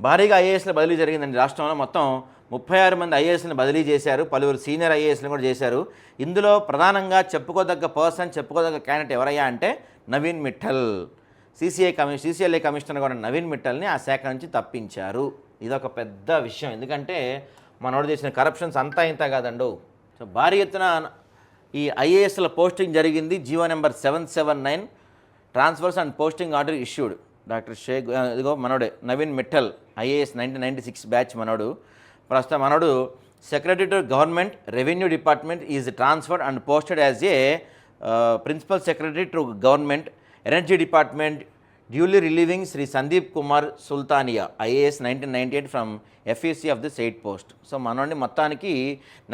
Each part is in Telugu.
భారీగా ఐఏఎస్ల బదిలీ జరిగిందండి రాష్ట్రంలో మొత్తం ముప్పై ఆరు మంది ఐఏఎస్లను బదిలీ చేశారు. పలువురు సీనియర్ ఐఏఎస్లను కూడా చేశారు. ఇందులో ప్రధానంగా చెప్పుకోదగ్గ పర్సన్ చెప్పుకోదగ్గ క్యాండిడేట్ ఎవరయ్యా అంటే Naveen Mittal. CCI commission CCLA commissioner కూడా నవీన్ మిట్టల్ని ఆ శాఖ నుంచి తప్పించారు. ఇదొక పెద్ద విషయం. ఎందుకంటే మనోడు చేసిన కరప్షన్స్ అంతా ఇంత కాదండు. సో భారీ ఎత్తున ఈ ఐఏఎస్ల పోస్టింగ్ జరిగింది. GO number seven seven nine transfers and posting order issued doctor Shaik ఇదిగో మనోడే Naveen Mittal IAS nineteen ninety six batch మనోడు. ప్రస్తుతం మనోడు secretary to government revenue department is transferred and posted as a principal secretary to government energy department duly relieving Shri Sandeep Kumar Sultania IAS nineteen ninety eight from FEC of the said post so మనోడిని మొత్తానికి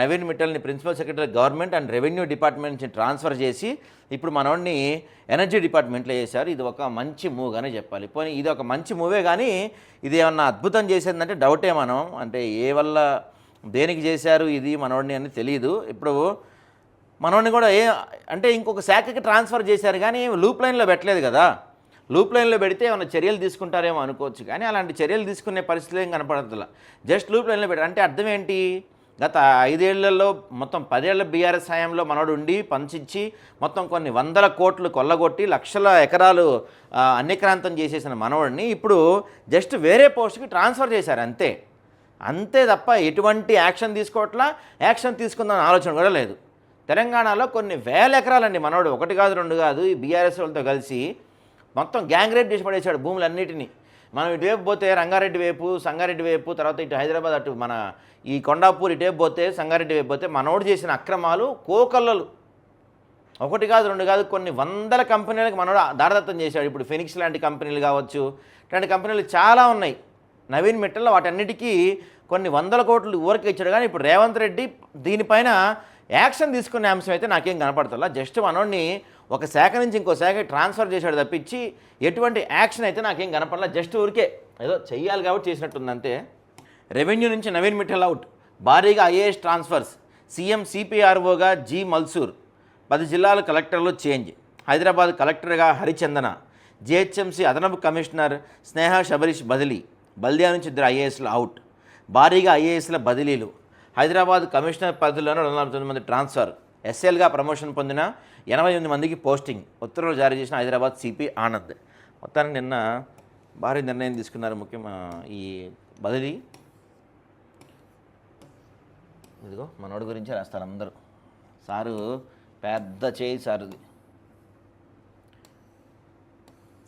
Naveen మిట్టల్ని principal secretary government and revenue department నుంచి ట్రాన్స్ఫర్ చేసి ఇప్పుడు మనోడిని ఎనర్జీ డిపార్ట్మెంట్లో చేశారు. ఇది ఒక మంచి మూవ్ అని చెప్పాలి. పోనీ ఇది ఒక మంచి మూవే కానీ ఇది ఏమన్నా అద్భుతం చేసేదంటే డౌటే మనం. అంటే ఏ వల్ల దేనికి చేశారు ఇది మనోడిని అని తెలియదు ఇప్పుడు మనోడిని కూడా ఏ అంటే ఇంకొక శాఖకి ట్రాన్స్ఫర్ చేశారు కానీ లూప్ లైన్లో పెట్టలేదు కదా. లూప్ లైన్లో పెడితే ఏమైనా చర్యలు తీసుకుంటారేమో అనుకోవచ్చు కానీ అలాంటి చర్యలు తీసుకునే పరిస్థితులు ఏం కనపడదులా జస్ట్ లూప్ లైన్లో పెట్టారు అంటే అర్థం ఏంటి? గత ఐదేళ్ళలో మొత్తం పదేళ్ళ బీఆర్ఎస్ హయాంలో మనోడు ఉండి పంచిచ్చి మొత్తం కొన్ని వందల కోట్లు కొల్లగొట్టి లక్షల ఎకరాలు అన్నిక్రాంతం అన్యక్రాంతం చేసేసిన మనవడిని ఇప్పుడు జస్ట్ వేరే పోస్ట్కి ట్రాన్స్ఫర్ చేశారు అంతే. అంతే తప్ప ఎటువంటి యాక్షన్ తీసుకోవట్లా? యాక్షన్ తీసుకుందాం ఆలోచన కూడా లేదు. తెలంగాణలో కొన్ని వేల ఎకరాలండి మనోడు. ఒకటి కాదు రెండు కాదు. ఈ బీఆర్ఎస్ వాళ్ళతో కలిసి మొత్తం గ్యాంగ్ రేప్ చేసి పడేశాడు భూములన్నిటినీ. మనం ఇటువైపు పోతే రంగారెడ్డి వైపు సంగారెడ్డి వైపు తర్వాత ఇటు హైదరాబాద్ అటు మన ఈ కొండాపూర్ ఇటువైపు పోతే సంగారెడ్డి వైపు పోతే మనోడు చేసిన అక్రమాలు కోకల్లలు. ఒకటి కాదు రెండు కాదు కొన్ని వందల కంపెనీలకు మనోడు దారదత్తం చేశాడు. ఇప్పుడు ఫినిక్స్ లాంటి కంపెనీలు కావచ్చు ఇట్లాంటి కంపెనీలు చాలా ఉన్నాయి. నవీన్ మిట్టల్లో వాటన్నిటికీ కొన్ని వందల కోట్లు ఊరికి ఇచ్చాడు. కానీ ఇప్పుడు రేవంత్ రెడ్డి దీనిపైన యాక్షన్ తీసుకునే అంశం అయితే నాకేం కనపడతలా. జస్ట్ మనోడిని ఒక శాఖ నుంచి ఇంకో శాఖ ట్రాన్స్ఫర్ చేశాడు తప్పించి ఎటువంటి యాక్షన్ అయితే నాకేం కనపడలా. జస్ట్ ఊరికే ఏదో చెయ్యాలి కాబట్టి చేసినట్టుందంటే రెవెన్యూ నుంచి నవీన్ మిఠల్ అవుట్. భారీగా ఐఏఎస్ ట్రాన్స్ఫర్స్. సీఎం సిపిఆర్ఓగా జి మల్సూర్. పది జిల్లాల కలెక్టర్లు చేంజ్. హైదరాబాద్ కలెక్టర్గా హరిచందన. జిహెచ్ఎంసీ అదనపు కమిషనర్ స్నేహ శబరీష్ బదిలీ. బల్దియా నుంచి ఇద్దరు ఐఏఎస్లు అవుట్. భారీగా ఐఏఎస్ల బదిలీలు. హైదరాబాద్ కమిషనర్ పదవిలోనే రెండు వందల తొమ్మిది మంది ట్రాన్స్ఫర్. ఎస్ఎల్గా ప్రమోషన్ పొందిన ఎనభై ఎనిమిది మందికి పోస్టింగ్ ఉత్తర్వులు జారీ చేసిన హైదరాబాద్ సిపి ఆనంద్. మొత్తానికి నిన్న భారీ నిర్ణయం తీసుకున్నారు ముఖ్యం ఈ బదిలీ. ఇదిగో మనోడి గురించే రాస్తారు అందరూ. సారు పెద్ద చేయి సారుది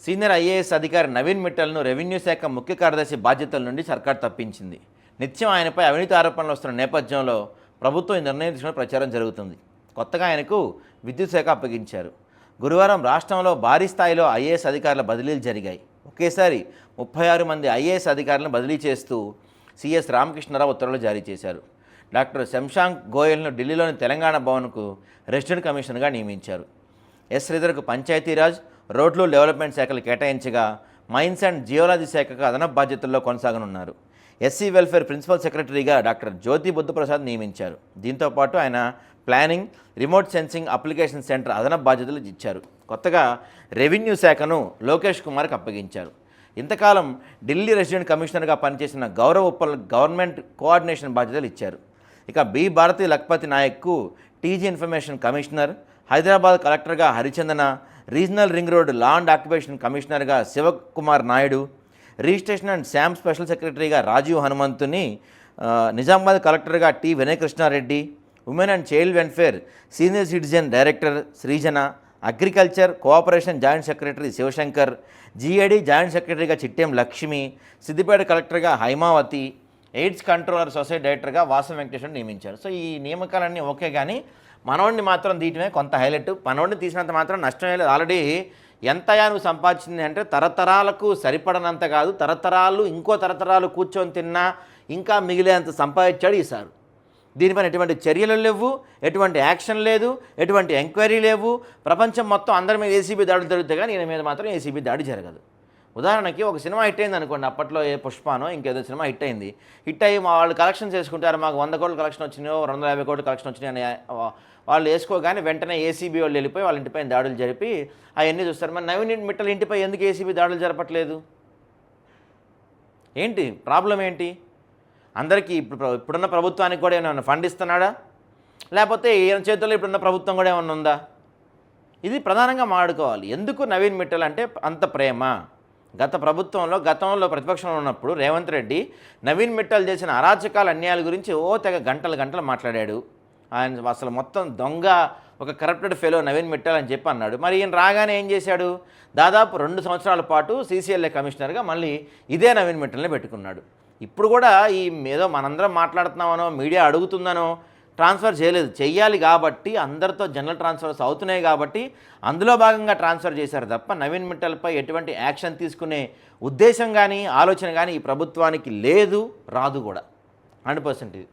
సీనియర్ ఐఏఎస్ అధికారి నవీన్ మిట్టల్ను రెవెన్యూ శాఖ ముఖ్య కార్యదర్శి బాధ్యతల నుండి సర్కార్ తప్పించింది. నిత్యం ఆయనపై అవినీతి ఆరోపణలు వస్తున్న నేపథ్యంలో ప్రభుత్వం ఈ నిర్ణయం తీసుకునే ప్రచారం జరుగుతుంది. కొత్తగా ఆయనకు విద్యుత్ శాఖ అప్పగించారు. గురువారం రాష్ట్రంలో భారీ స్థాయిలో ఐఏఎస్ అధికారుల బదిలీలు జరిగాయి. ఒకేసారి ముప్పై ఆరు మంది ఐఏఎస్ అధికారులను బదిలీ చేస్తూ సిఎస్ రామకృష్ణరావు ఉత్తర్వులు జారీ చేశారు. డాక్టర్ శంశాంక్ గోయల్ను ఢిల్లీలోని తెలంగాణ భవన్కు రెసిడెంట్ కమిషనర్గా నియమించారు. ఎస్ శ్రీధర్కు పంచాయతీరాజ్ రోడ్లు డెవలప్మెంట్ శాఖలు కేటాయించగా మైన్స్ అండ్ జియోలజీ శాఖకు అదనపు బాధ్యతల్లో కొనసాగనున్నారు. ఎస్సీ వెల్ఫేర్ ప్రిన్సిపల్ సెక్రటరీగా డాక్టర్ జ్యోతి బుద్ధప్రసాద్ నియమించారు. దీంతో పాటు ఆయన planning remote sensing application centre అదనపు బాధ్యతలు ఇచ్చారు. కొత్తగా రెవెన్యూ శాఖను లోకేష్ కుమార్కి అప్పగించారు. ఇంతకాలం ఢిల్లీ రెసిడెంట్ కమిషనర్గా పనిచేసిన గౌరవ్ ఉప్పల్ గవర్నమెంట్ కోఆర్డినేషన్ బాధ్యతలు ఇచ్చారు. ఇక బి భారతి లక్పతి నాయక్కు టీజీ ఇన్ఫర్మేషన్ కమిషనర్ హైదరాబాద్ కలెక్టర్గా Harichandana regional ring road land occupation కమిషనర్గా శివకుమార్ నాయుడు రిజిస్ట్రేషన్ అండ్ శామ్ స్పెషల్ సెక్రటరీగా రాజీవ్ హనుమంతుని నిజామాబాద్ కలెక్టర్గా T Vinayakrishnareddy women and child welfare senior citizen director Srijana agriculture cooperation joint secretary Sivashankar GAD joint సెక్రటరీగా చిట్టెం లక్ష్మి సిద్దిపేట కలెక్టర్గా హైమావతి ఎయిడ్స్ కంట్రోలర్ సొసైటీ డైరెక్టర్గా వాసం వెంకటేశ్వర నియమించారు. సో ఈ నియామకాలన్నీ ఓకే కానీ మనోడిని మాత్రం తీయటమే కొంత హైలైట్. మనవాడిని తీసినంత మాత్రం నష్టం లేదు. ఆల్రెడీ ఎంతయా నువ్వు సంపాదించింది అంటే తరతరాలకు సరిపడనంత కాదు. తరతరాలు ఇంకో తరతరాలు కూర్చొని తిన్నా ఇంకా మిగిలేంత సంపాదించాడు ఈసారి దీనిపైన ఎటువంటి చర్యలు లేవు ఎటువంటి యాక్షన్ లేదు ఎటువంటి ఎంక్వైరీ లేవు. ప్రపంచం మొత్తం అందరి మీద ఏసీబీ దాడులు జరుగుతాయి కానీ ఈయన మీద మాత్రం ఏసీబీ దాడి జరగదు. ఉదాహరణకి ఒక సినిమా హిట్ అయింది అనుకోండి అప్పట్లో ఏ పుష్పానో ఇంకేదో సినిమా హిట్ అయింది. హిట్ అయ్యి మా వాళ్ళు కలెక్షన్ చేసుకుంటారు మాకు వంద కోట్ల కలెక్షన్ వచ్చినాయో రెండు వందల యాభై కోట్ల కలెక్షన్ వచ్చినాయి అని వాళ్ళు వేసుకోగానే వెంటనే ఏసీబీ వాళ్ళు వెళ్ళిపోయి వాళ్ళ ఇంటిపైన దాడులు జరిపి అవన్నీ చూస్తారు. మరి నవీన్ మిట్టల ఇంటిపై ఎందుకు ఏసీబీ దాడులు జరపట్లేదు? ఏంటి? ప్రాబ్లం ఏంటి? అందరికీ ఇప్పుడు ఇప్పుడున్న ప్రభుత్వానికి కూడా ఏమైనా ఫండ్ ఇస్తున్నాడా? లేకపోతే ఈయన చేతుల్లో ఇప్పుడున్న ప్రభుత్వం కూడా ఏమైనా ఉందా? ఇది ప్రధానంగా మాడుకోవాలి ఎందుకు నవీన్ మిట్టల్ అంటే అంత ప్రేమ? గత ప్రభుత్వంలో గతంలో ప్రతిపక్షంలో ఉన్నప్పుడు రేవంత్ రెడ్డి నవీన్ మిట్టల్ చేసిన అరాచకాల అన్యాయాల గురించి ఓ తెగ గంటలు గంటలు మాట్లాడాడు. ఆయన అసలు మొత్తం దొంగ ఒక కరప్టెడ్ ఫెలో నవీన్ మిట్టల్ అని చెప్పి అన్నాడు. మరి ఈయన రాగానే ఏం చేశాడు? దాదాపు రెండు సంవత్సరాల పాటు సీసీఎల్ఏ కమిషనర్గా మళ్ళీ ఇదే నవీన్ మిట్టల్ని పెట్టుకున్నాడు. ఇప్పుడు కూడా ఈ ఏదో మనందరం మాట్లాడుతున్నామనో మీడియా అడుగుతుందనో ట్రాన్స్ఫర్ చేయలేదు. చెయ్యాలి కాబట్టి అందరితో జనరల్ ట్రాన్స్ఫర్స్ అవుతున్నాయి కాబట్టి అందులో భాగంగా ట్రాన్స్ఫర్ చేశారు తప్ప నవీన్ మిట్టల్పై ఎటువంటి యాక్షన్ తీసుకునే ఉద్దేశం కానీ ఆలోచన కానీ ఈ ప్రభుత్వానికి లేదు రాదు కూడా. హండ్రెడ్ పర్సెంట్ ఇది.